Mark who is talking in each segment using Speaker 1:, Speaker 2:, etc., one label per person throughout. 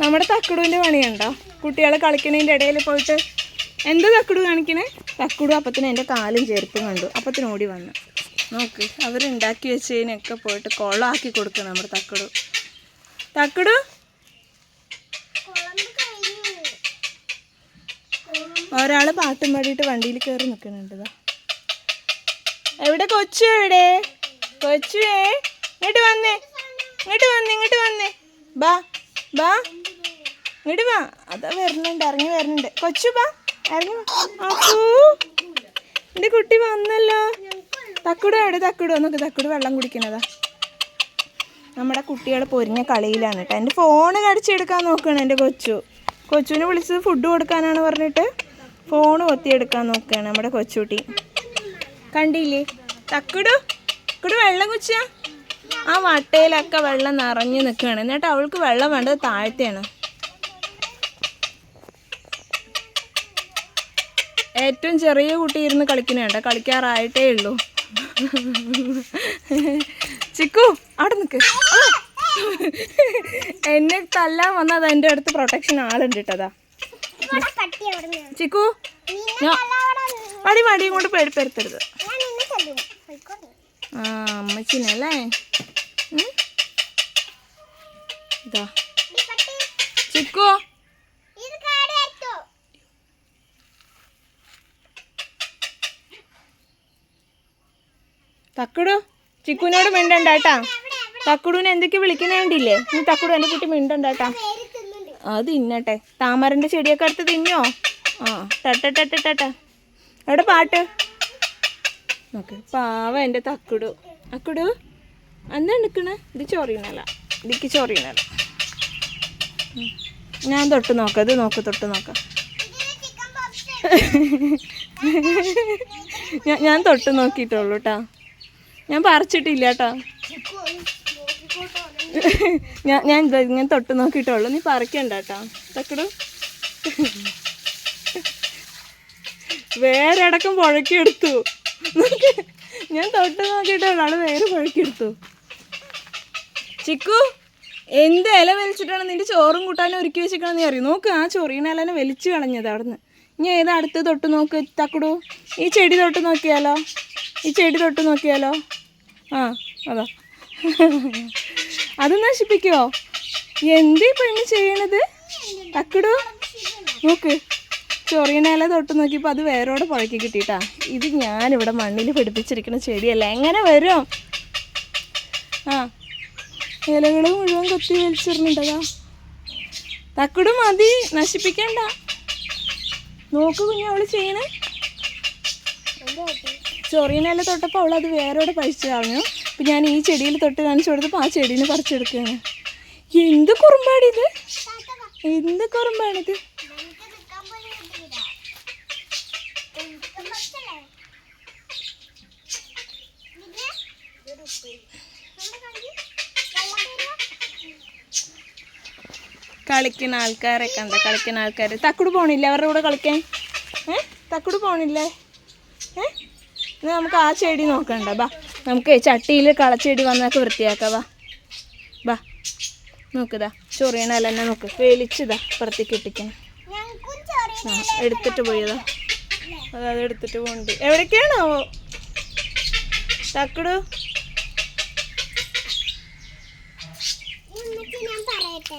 Speaker 1: നമ്മുടെ തക്കുടുവിന്റെ പണിയുണ്ടോ? കുട്ടികളെ കളിക്കണതിന്റെ ഇടയിൽ പോയിട്ട് എന്ത് തക്കുടു കാണിക്കണേ? തക്കുടു അപ്പത്തിന് എന്റെ കാലും ചെരുപ്പും കണ്ടു. അപ്പത്തിന് ഓടി വന്നു. നോക്ക് അവരുണ്ടാക്കി വെച്ചതിനൊക്കെ പോയിട്ട് കൊള്ളാക്കി കൊടുക്കണം നമ്മുടെ തക്കുടു. തക്കുടു? ഒരാൾ പാട്ടും പാടിയിട്ട് വണ്ടിയിൽ കയറി നിൽക്കുന്നുണ്ട്. എവിടെ കൊച്ചു എവിടെ? കൊച്ചുവേ ഇങ്ങോട്ട് വന്നേ ഇങ്ങോട്ട് വന്നേ ഇങ്ങോട്ട് ബാ. ഇങ്ങോട്ട് വാ. അതാ വരുന്നുണ്ട് ഇറങ്ങി വരുന്നുണ്ട്. കൊച്ചു ബാ ഇറങ്ങി എന്റെ കുട്ടി വന്നല്ലോ. തക്കുടു എവിടെ? തക്കുടു. നോക്ക് തക്കുട് വെള്ളം കുടിക്കണതാ നമ്മുടെ കുട്ടികൾ പൊരിഞ്ഞ കളിയിലാണ് കേട്ടോ. എന്റെ ഫോണ് കടിച്ചെടുക്കാൻ നോക്കുകയാണ് എന്റെ കൊച്ചു. കൊച്ചുവിനെ വിളിച്ചത് ഫുഡ് കൊടുക്കാനാണ് പറഞ്ഞിട്ട്. ഫോണ് കൊത്തിയെടുക്കാൻ നോക്കുകയാണ് നമ്മുടെ കൊച്ചുകുട്ടി. കണ്ടില്ലേ? തക്കുടു തക്കുടു വെള്ളം കുച്ച ആ വട്ടയിലൊക്കെ വെള്ളം നിറഞ്ഞു നിൽക്കുകയാണ്. എന്നിട്ട് അവൾക്ക് വെള്ളം വേണ്ടത് താഴത്തെയാണ്. ഏറ്റവും ചെറിയ കുട്ടി ഇരുന്ന് കളിക്കുന്നുണ്ട് കളിക്കാറായിട്ടേ ഉള്ളൂ. ചിക്കു അവിടെ നിൽക്ക് എന്നെ തല്ലാൻ വന്നത് എന്റെ അടുത്ത് പ്രൊട്ടക്ഷൻ ആളുണ്ട് കേട്ടതാ ചിക്കു ഞാൻ മടിയും കൊണ്ട് പേടിപ്പെടുത്തരുത് ആ അമ്മച്ചിനല്ലേ? ഇതാ. ചിക്കു. തക്കുടു ചിക്കുവിനോട് മിണ്ടണ്ട കേട്ടാ. തക്കുടുവിനെ എന്തൊക്കെ വിളിക്കുന്നേണ്ടില്ലേ നീ തക്കുടു എന്റെ കുട്ടി മിണ്ടണ്ട കേട്ടാ. അത് തിന്നട്ടെ. താമരന്റെ ചെടിയൊക്കെ എടുത്ത് തിന്നോ? ആ ടട്ട എവിടെ പാട്ട്? നോക്ക്. പാവ എന്റെ തക്കുടു. അക്കുടു അന്ന് നിൽക്കണേ ഇത് ചൊറിയണല്ല ഇതിക്ക് ചൊറിയണല്ല ഞാൻ തൊട്ട് നോക്കാം. ഇത് നോക്ക് തൊട്ട് നോക്കാം. ഞാൻ തൊട്ട് നോക്കിയിട്ടുള്ളൂ കേട്ടാ ഞാൻ പറിച്ചിട്ടില്ല കേട്ടാ ഞാൻ ഞാൻ ഇങ്ങനെ തൊട്ട് നോക്കിയിട്ടുള്ളൂ. നീ പറിക്കണ്ട കേട്ടാ തക്കുടു. വേറെ അടക്കം പുഴക്കിയെടുത്തു. നോക്ക്. ഞാൻ തൊട്ട് നോക്കിയിട്ട് ഒരാൾ വേറെ പുഴക്കിയെടുത്തു ചിക്കു എന്ത് ഇല വലിച്ചിട്ടാണ് നിന്റെ ചോറും കൂട്ടാനും ഒരുക്കി വെച്ചിട്ടാണെന്ന് അറിയും? നോക്ക് ആ ചൊറിയണ ഇലനെ വലിച്ചു കളഞ്ഞത് അവിടുന്ന്. ഇനി ഏതാ അടുത്ത് തൊട്ട് നോക്ക് തക്കുടു? ഈ ചെടി തൊട്ട് നോക്കിയാലോ? ഈ ചെടി തൊട്ട് നോക്കിയാലോ? ആ അതാ. അത് നശിപ്പിക്കോ? എന്തീ പെണ്ണ് ചെയ്യണത്? തക്കുടു? നോക്ക്. ചൊറിയണ ഇല തൊട്ട് നോക്കിയപ്പോൾ അത് വേരോടെ പുഴക്കി കിട്ടിയിട്ടാ. ഇത് ഞാനിവിടെ മണ്ണിൽ പിടിപ്പിച്ചിരിക്കുന്ന ചെടിയല്ല? എങ്ങനെ വരും? ആ ഇലകൾ മുഴുവൻ കൊത്തി വലിച്ചിരുന്നുണ്ടതാ തക്കിടും മതി നശിപ്പിക്കണ്ട. നോക്ക് കുഞ്ഞു അവൾ ചെയ്യണേ. ചൊറിയനെല്ലാം തൊട്ടപ്പോൾ അവൾ അത് വേറോടെ പഴിച്ചു കളഞ്ഞു. അപ്പം ഞാൻ ഈ ചെടിയിൽ തൊട്ട് കാണിച്ചു കൊടുത്തപ്പോൾ ആ ചെടീനെ പറിച്ചെടുക്കുകയാണ്. എന്ത് കുറുമ്പാടിത്? എന്ത് കുറുമ്പാണിത്? കളിക്കുന്ന ആൾക്കാരെ കണ്ട കളിക്കുന്ന ആൾക്കാർ തക്കുട് പോണില്ല അവരുടെ കൂടെ കളിക്കാൻ? ഏ? തക്കുട് പോണില്ലേ? ഏ? എന്നാൽ നമുക്ക് ആ ചെടി നോക്കണ്ട. ബാ നമുക്ക് ചട്ടിയിൽ കളച്ചെടി വന്നൊക്കെ വൃത്തിയാക്കാം. വാ ബാ. നോക്കുതാ ചൊറിയണല്ല തന്നെ നോക്ക്. വേലിച്ചതാ പുറത്തേക്ക് ഇട്ടിക്കാൻ ആ എടുത്തിട്ട് പോയതാ അതായത് എടുത്തിട്ട് പോണ്ട് എവിടേക്കാണോ? തക്കുടു?
Speaker 2: ഞാൻ പറയട്ടെ.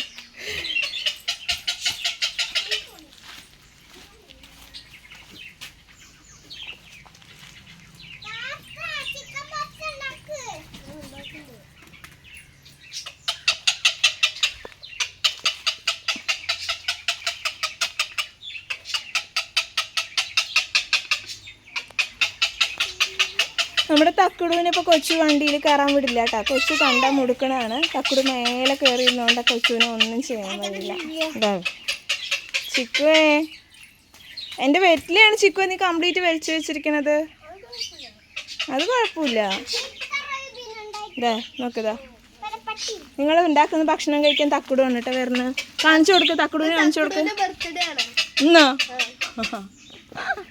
Speaker 1: നമ്മുടെ തക്കുടുവിനെ ഇപ്പോൾ കൊച്ചു വണ്ടിയിൽ കയറാൻ വിടില്ല കേട്ടോ. കൊച്ചു കണ്ടാൽ മുടുക്കണാണ് തക്കുടു മേലെ കയറി ഇരുന്നുകൊണ്ട് കൊച്ചുവിനെ ഒന്നും ചെയ്യാൻ പറ്റില്ല. ചിക്കുവേ. എന്റെ വെറ്റിലാണ് ചിക്കു നീ കംപ്ലീറ്റ് വലിച്ചു വെച്ചിരിക്കണത്. അത് കുഴപ്പമില്ല. ഇതാ നോക്കതാ നിങ്ങൾ ഉണ്ടാക്കുന്ന ഭക്ഷണം കഴിക്കാൻ തക്കുടു വന്നിട്ട് വരുന്നത്. കാണിച്ചു കൊടുക്കുക തക്കുടുവിനെ കാണിച്ചു
Speaker 3: കൊടുക്കുക
Speaker 1: ഇന്നോ?